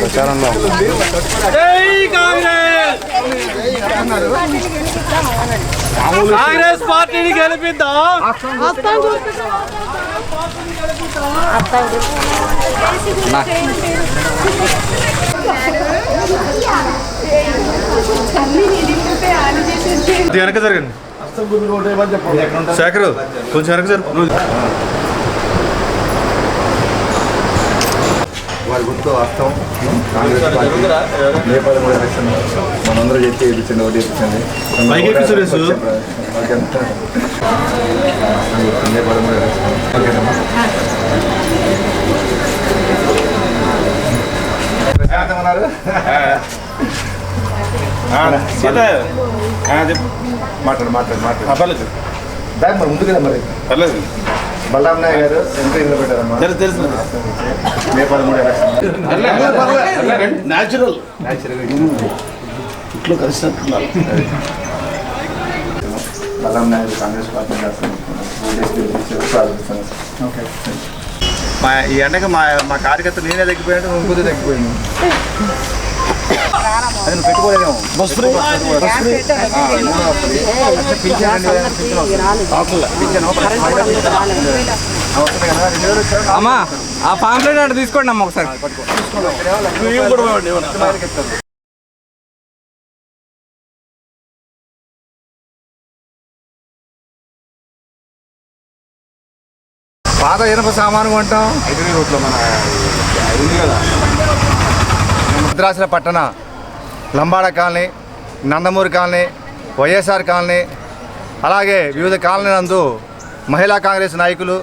ప్రచారంలో జై కాంగ్రెస్ కాంగ్రెస్ పార్టీని గెలిపిద్దాం వెనక జరగండి. శేఖర్ కొంచెం వెనక జరుపు వారి గుర్తు వాస్తవం. కాంగ్రెస్ పార్టీ నేపాల్ కూడా ఎలక్షన్ మనందరూ చెప్పి మైక్ ఎక్కి సురేష్. నేపాల్ కూడా ఎలక్షన్ ఓకేనమ్మా. ఉన్నారు మాట్లాడు మాట్లాడు మాట్లాడు. పర్లేదు. మరి ముందు కదా మరి. పర్లేదు. నాయ్ గారు నిలబెట్టారమ్మా తెలుసు ఎలక్షన్ న్యాచురల్ ఇంట్లో కలిసినట్టున్నారు. కాంగ్రెస్ పార్టీ చేస్తాను ఓకే మా ఈ ఎండకి మా మా కార్యకర్త నేనే తగ్గిపోయినట్టు ఇంకొద్ది తగ్గిపోయింది అది నువ్వు పెట్టుకోలేదేమో. Bus free? Bus free? అమ్మా ఆ పాంప్లెట్ అటు తీసుకోండి అమ్మ ఒకసారి. పాత ఇనప సామాను కొంటాం. రోడ్లో మన భద్రాచల పట్టణ. Lambada colony Nandamuri colony YSR colony అలాగే వివిధ కాలనీ నందు మహిళా కాంగ్రెస్ నాయకులు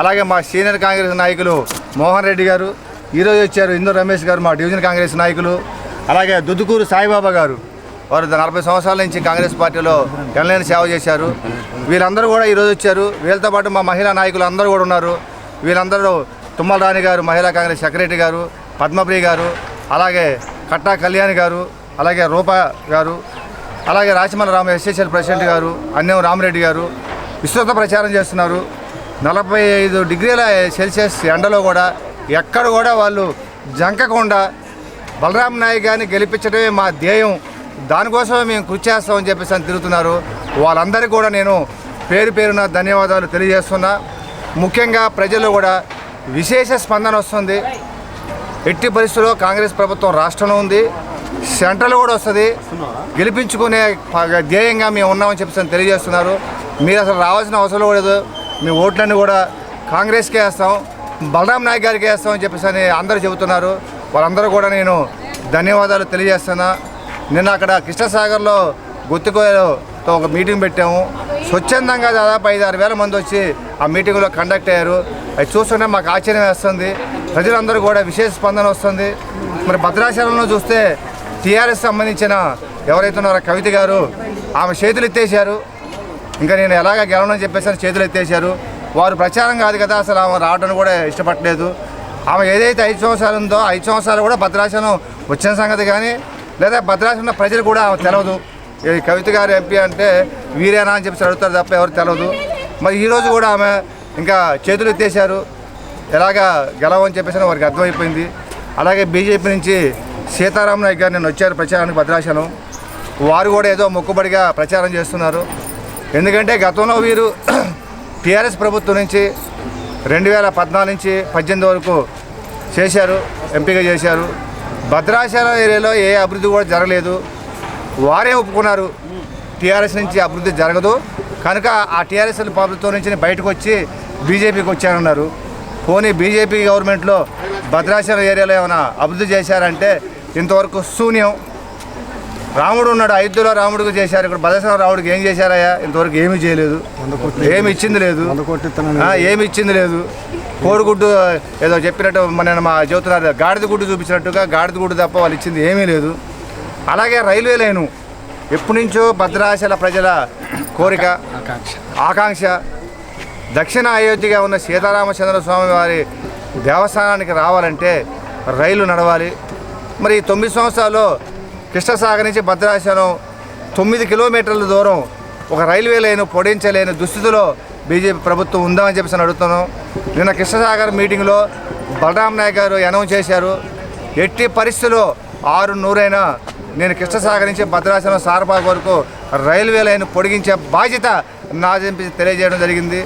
అలాగే మా సీనియర్ కాంగ్రెస్ నాయకులు మోహన్ రెడ్డి గారు ఈరోజు వచ్చారు ఇందూ రమేష్ గారు మా డివిజన్ కాంగ్రెస్ నాయకులు అలాగే దుద్దుకూరు సాయిబాబా గారు. వారు నలభై సంవత్సరాల నుంచి కాంగ్రెస్ పార్టీలో ఎనలేని సేవ చేశారు. వీళ్ళందరూ కూడా ఈరోజు వచ్చారు. వీళ్ళతో పాటు మా మహిళా నాయకులు అందరూ కూడా ఉన్నారు. వీళ్ళందరూ తుమ్మల రాణి గారు మహిళా కాంగ్రెస్ సెక్రటరీ గారు పద్మప్రియ గారు అలాగే కట్టా కళ్యాణ్ గారు అలాగే రూపా గారు అలాగే రాచమల రామ ఎస్ఎస్ఎల్ ప్రెసిడెంట్ గారు అన్నం రామరెడ్డి గారు విస్తృత ప్రచారం చేస్తున్నారు. నలభై ఐదు డిగ్రీల సెల్సియస్ ఎండలో కూడా ఎక్కడ కూడా వాళ్ళు జంకకుండా బలరాం నాయక్ గారిని గెలిపించడమే మా ధ్యేయం. దానికోసమే మేము కృషి చేస్తామని చెప్పేసి అని తిరుగుతున్నారు. వాళ్ళందరికీ కూడా నేను పేరు పేరున ధన్యవాదాలు తెలియజేస్తున్నా. ముఖ్యంగా ప్రజలు కూడా విశేష స్పందన వస్తుంది. ఎట్టి పరిస్థితుల్లో కాంగ్రెస్ ప్రభుత్వం రాష్ట్రంలో ఉంది. సెంట్రల్ కూడా వస్తుంది. గెలిపించుకునే ధ్యేయంగా మేము ఉన్నామని చెప్పేసి తెలియజేస్తున్నారు. మీరు అసలు రావాల్సిన అవసరం కూడా లేదు. మీ ఓట్లన్నీ కూడా కాంగ్రెస్కే వేస్తాం బలరాం నాయక్ గారికి వేస్తామని చెప్పేసి అని అందరూ చెబుతున్నారు. వాళ్ళందరూ కూడా నేను ధన్యవాదాలు తెలియజేస్తున్నా. నిన్న అక్కడ కృష్ణసాగర్లో గుత్తికోయలతో ఒక మీటింగ్ పెట్టాము. స్వచ్ఛందంగా దాదాపు ఐదు ఆరు వేల మంది వచ్చి ఆ మీటింగ్లో కండక్ట్ అయ్యారు. అది చూస్తుంటే మాకు ఆశ్చర్యం వేస్తుంది. ప్రజలందరూ కూడా విశేష స్పందన వస్తుంది. మరి భద్రాచలంలో చూస్తే టీఆర్ఎస్ సంబంధించిన ఎవరైతే ఉన్నారో కవిత గారు ఆమె చేతులు ఎత్తేసారు ఇంకా నేను ఎలాగ గెలవనని చెప్పేసి అని చేతులు ఎత్తేసారు వారు ప్రచారం కాదు కదా అసలు ఆమె రావడానికి కూడా ఇష్టపడలేదు. ఆమె ఏదైతే ఐదు సంవత్సరాలు ఉందో ఐదు సంవత్సరాలు కూడా భద్రాచలం వచ్చిన సంగతి కానీ లేదా భద్రాచలం ఉన్న ప్రజలు కూడా ఆమె తెలవదు. ఈ కవిత గారు ఎంపీ అంటే వీరేనా అని చెప్పేసి అడుగుతారు తప్ప ఎవరు తెలవదు. మరి ఈరోజు కూడా ఆమె ఇంకా చేతులు ఎత్తేసారు ఎలాగా గెలవని చెప్పేసి వారికి అర్థమైపోయింది. అలాగే బీజేపీ నుంచి సీతారాం నాయక్ గారు నేను వచ్చారు ప్రచారానికి భద్రాచలం. వారు కూడా ఏదో మొక్కుబడిగా ప్రచారం చేస్తున్నారు. ఎందుకంటే గతంలో వీరు టీఆర్ఎస్ ప్రభుత్వం నుంచి రెండు వేల పద్నాలుగు నుంచి పద్దెనిమిది వరకు చేశారు ఎంపీగా చేశారు. భద్రాచలం ఏరియాలో ఏ అభివృద్ధి కూడా జరగలేదు. వారే ఒప్పుకున్నారు టీఆర్ఎస్ నుంచి అభివృద్ధి జరగదు. కనుక ఆ టీఆర్ఎస్ ప్రభుత్వం నుంచి బయటకు వచ్చి బీజేపీకి వచ్చారన్నారు. పోనీ బీజేపీ గవర్నమెంట్లో భద్రాచలం ఏరియాలో ఏమైనా అభివృద్ధి చేశారంటే ఇంతవరకు శూన్యం. రాముడు ఉన్నాడు అయోధ్యలో రాముడికి చేశారు ఇక్కడ భద్రాచలం రాముడికి ఏం చేశారయ్యా? ఇంతవరకు ఏమీ చేయలేదు. ఏమి ఇచ్చింది లేదు. ఏమి ఇచ్చింది లేదు. కోడిగుడ్డు ఏదో చెప్పినట్టు మన మా చెబుతున్నారు గాడిద గుడ్డు చూపించినట్టుగా గాడిద గుడ్డు తప్ప వాళ్ళు ఇచ్చింది ఏమీ లేదు. అలాగే రైల్వే లైను ఎప్పటి నుంచో భద్రాచల ప్రజల కోరిక ఆకాంక్ష. దక్షిణ అయోధ్యగా ఉన్న సీతారామచంద్ర స్వామి వారి దేవస్థానానికి రావాలంటే రైలు నడవాలి. మరి తొమ్మిది సంవత్సరాల్లో కృష్ణసాగర్ నుంచి భద్రాచలం తొమ్మిది కిలోమీటర్ల దూరం ఒక రైల్వే లైన్ పొడించలేని దుస్థితిలో బీజేపీ ప్రభుత్వం ఉందా అని చెప్పేసి అడుగుతున్నాం నిన్న కృష్ణసాగర్ మీటింగ్లో బలరాం నాయక్ గారు అనౌన్స్ చేశారు. ఎట్టి పరిస్థితుల్లో ఆరు నూరైనా నేను కృష్ణసాగర్ నుంచి భద్రాచలం సారపాక వరకు రైల్వే లైన్ పొడిగించే బాధ్యత నాదని తెలియజేయడం జరిగింది.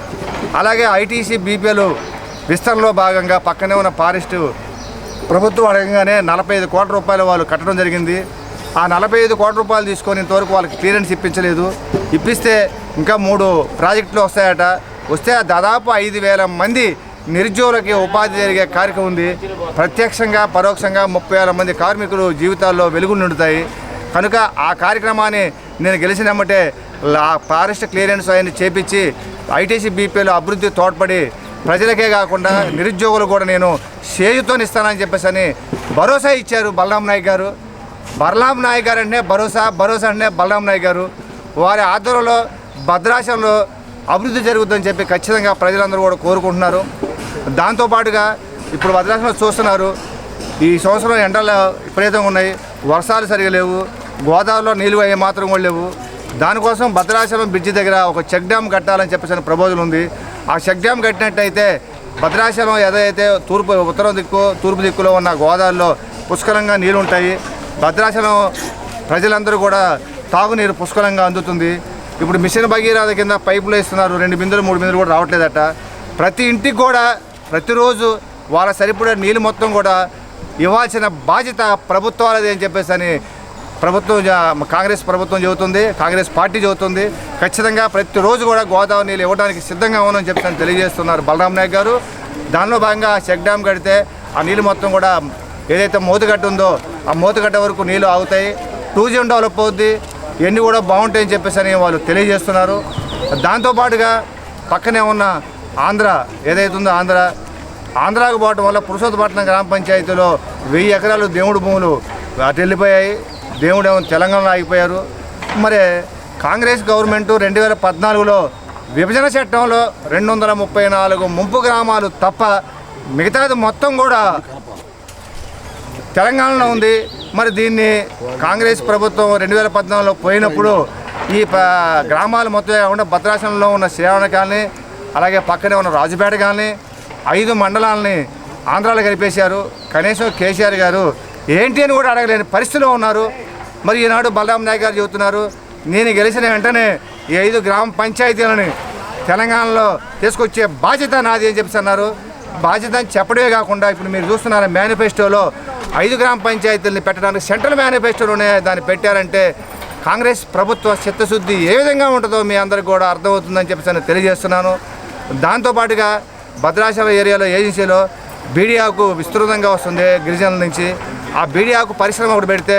అలాగే ఐటీసీ బీపీఎల్ విస్తరణలో భాగంగా పక్కనే ఉన్న ఫారెస్టు ప్రభుత్వం అడగగానే నలభై ఐదు కోట్ల రూపాయలు వాళ్ళు కట్టడం జరిగింది. ఆ నలభై ఐదు కోట్ల రూపాయలు తీసుకొని ఇంతవరకు వాళ్ళకి క్లియరెన్స్ ఇప్పించలేదు. ఇప్పిస్తే ఇంకా మూడు ప్రాజెక్టులు వస్తాయట. వస్తే దాదాపు ఐదు వేల మంది నిరుద్యోగులకి ఉపాధి జరిగే కార్యక్రమం ఉంది. ప్రత్యక్షంగా పరోక్షంగా ముప్పై వేల మంది కార్మికులు జీవితాల్లో వెలుగులు నిండుతాయి. కనుక ఆ కార్యక్రమాన్ని నేను గెలిచినమ్మటే ఫారెస్ట్ క్లియరెన్స్ ఆయన చేపించి ఐటీసీ బీపీలో అభివృద్ధి తోడ్పడి ప్రజలకే కాకుండా నిరుద్యోగులు కూడా నేను చేయుతోనిస్తానని చెప్పేసి అని భరోసా ఇచ్చారు బలరాం నాయక్ గారు. బలరాం నాయక్ గారు అంటే భరోసా భరోసా అంటే బలరాం నాయక్ గారు. వారి ఆధ్వర్యంలో భద్రాచలంలో అభివృద్ధి జరుగుతుందని చెప్పి ఖచ్చితంగా ప్రజలందరూ కూడా కోరుకుంటున్నారు. దాంతోపాటుగా ఇప్పుడు భద్రాచలం చూస్తున్నారు. ఈ సంవత్సరం ఎండలు విపరీతంగా ఉన్నాయి. వర్షాలు సరిగా లేవు. గోదావరిలో నీళ్ళు అయ్యే మాత్రం కూడా లేవు. దానికోసం భద్రాచలం బ్రిడ్జి దగ్గర ఒక చెక్ డ్యామ్ కట్టాలని చెప్పేసి ప్రపోజల్ ఉంది. ఆ చెక్ డ్యామ్ కట్టినట్టయితే భద్రాచలం ఏదైతే తూర్పు ఉత్తరం దిక్కు తూర్పు దిక్కులో ఉన్న గోదావరిలో పుష్కలంగా నీళ్ళు ఉంటాయి భద్రాచలం ప్రజలందరూ కూడా తాగునీరు పుష్కలంగా అందుతుంది. ఇప్పుడు మిషన్ భగీరథ కింద పైపులు వేస్తున్నారు. రెండు బిందులు మూడు బిందులు కూడా రావట్లేదట. ప్రతి ఇంటికి కూడా ప్రతిరోజు వాళ్ళ సరిపడే నీళ్ళు మొత్తం కూడా ఇవ్వాల్సిన బాధ్యత ప్రభుత్వాలది అని చెప్పేసి అని ప్రభుత్వం కాంగ్రెస్ ప్రభుత్వం చెబుతుంది కాంగ్రెస్ పార్టీ చెబుతుంది. ఖచ్చితంగా ప్రతిరోజు కూడా గోదావరి నీళ్ళు ఇవ్వడానికి సిద్ధంగా ఉందని చెప్పి తెలియజేస్తున్నారు బలరాం నాయక్ గారు. దానిలో భాగంగా చెక్ డ్యామ్ కడితే ఆ నీళ్ళు మొత్తం కూడా ఏదైతే మోతుగడ్డ ఉందో ఆ మోతుగడ్డ వరకు నీళ్ళు ఆగుతాయి. టూరిజం డెవలప్ అవుద్ది. ఇవన్నీ కూడా బాగుంటాయని చెప్పేసి అని వాళ్ళు తెలియజేస్తున్నారు. దాంతోపాటుగా పక్కనే ఉన్న ఆంధ్ర ఏదైతే ఉందో ఆంధ్ర ఆంధ్రాకు పోవటం వల్ల పురుషోత్తపట్నం గ్రామ పంచాయతీలో వెయ్యి ఎకరాలు దేవుడు భూములు అటు వెళ్ళిపోయాయి. దేవుడు ఏమో తెలంగాణలో ఆగిపోయారు. మరి కాంగ్రెస్ గవర్నమెంట్ రెండు వేల పద్నాలుగులో విభజన చట్టంలో రెండు వందల ముప్పై నాలుగు ముంపు గ్రామాలు తప్ప మిగతాది మొత్తం కూడా తెలంగాణలో ఉంది. మరి దీన్ని కాంగ్రెస్ ప్రభుత్వం రెండు వేల పద్నాలుగులో పోయినప్పుడు ఈ ప- గ్రామాలు మొత్తం కాకుండా భద్రాచలంలో ఉన్న శ్రీరావణ కాలనీ అలాగే పక్కనే ఉన్న రాజుపేట కాలనీ ఐదు మండలాలని ఆంధ్రాలో కలిపేశారు. కనీసం కేసీఆర్ గారు ఏంటి అని కూడా అడగలేని పరిస్థితిలో ఉన్నారు. మరి ఈనాడు బలరాం నాయక్ గారు చెబుతున్నారు నేను గెలిచిన వెంటనే ఈ ఐదు గ్రామ పంచాయతీలని తెలంగాణలో తీసుకొచ్చే బాధ్యత నాది అని చెప్పేసి అన్నారు. బాధ్యత అని చెప్పడమే కాకుండా ఇప్పుడు మీరు చూస్తున్నారు మేనిఫెస్టోలో ఐదు గ్రామ పంచాయతీలని పెట్టడానికి సెంట్రల్ మేనిఫెస్టోలోనే దాన్ని పెట్టారంటే కాంగ్రెస్ ప్రభుత్వ చిత్తశుద్ధి ఏ విధంగా ఉంటుందో మీ అందరికి కూడా అర్థమవుతుందని చెప్పేసి నేను తెలియజేస్తున్నాను. దాంతోపాటుగా భద్రాచలం ఏరియాలో ఏజెన్సీలో బీడియాకు విస్తృతంగా వస్తుంది గిరిజనుల నుంచి. ఆ బీడియాకు పరిశ్రమ ఒకటి పెడితే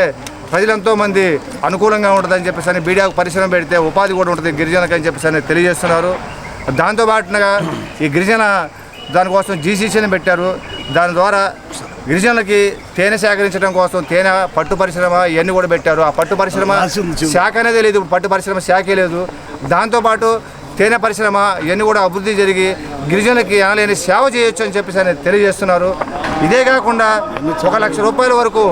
ప్రజలు మంది అనుకూలంగా ఉంటుందని చెప్పేసి అని బీడియాకు పరిశ్రమ పెడితే ఉపాధి కూడా ఉంటుంది గిరిజనకు అని చెప్పేసి అని తెలియజేస్తున్నారు. దాంతోపాటుగా ఈ గిరిజన దానికోసం జీసీసీని పెట్టారు. దాని ద్వారా గిరిజనులకి తేనె సేకరించడం కోసం తేనె పట్టు పరిశ్రమ ఇవన్నీ కూడా పెట్టారు. ఆ పట్టు పరిశ్రమ శాఖ అనేది లేదు పట్టు పరిశ్రమ శాఖే లేదు. దాంతోపాటు తేనె పరిశ్రమ ఇవన్నీ కూడా అభివృద్ధి జరిగి గిరిజనులకి అనలేని సేవ చేయొచ్చు అని చెప్పేసి తెలియజేస్తున్నారు. ఇదే కాకుండా ఒక లక్ష రూపాయల వరకు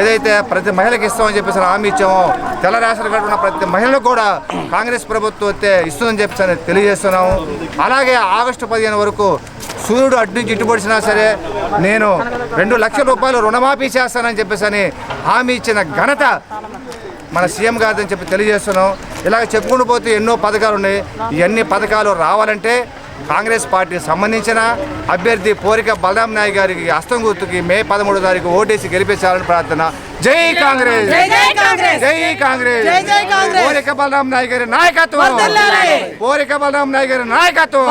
ఏదైతే ప్రతి మహిళకి ఇస్తామని చెప్పేసి హామీ ఇచ్చామో తెల్ల రేషన్ కార్డు ఉన్న ప్రతి మహిళకు కూడా కాంగ్రెస్ ప్రభుత్వం అయితే ఇస్తుందని చెప్పేసి తెలియజేస్తున్నాము. అలాగే ఆగస్టు పదిహేను వరకు సూర్యుడు అడ్డు నుంచి ఇటు సరే నేను రెండు లక్షల రూపాయలు రుణమాఫీ చేస్తానని చెప్పేసి హామీ ఇచ్చిన ఘనత మన సీఎం గారిని చెప్పి తెలియజేస్తున్నాం ఇలాగ చెప్పుకుంటూ పోతే ఎన్నో పథకాలు ఉన్నాయి. ఇవన్నీ పథకాలు రావాలంటే కాంగ్రెస్ పార్టీకి సంబంధించిన అభ్యర్థి పోరిక బలరాం నాయక్ గారికి హస్తం గుర్తుకి మే పదమూడో తారీఖు ఓటేసి గెలిపించాలని ప్రార్థన. జై కాంగ్రెస్! జై కాంగ్రెస్. పోరిక బలరాం నాయక్ గారి నాయకత్వం. పోరిక బలరాం నాయక్ గారి నాయకత్వం.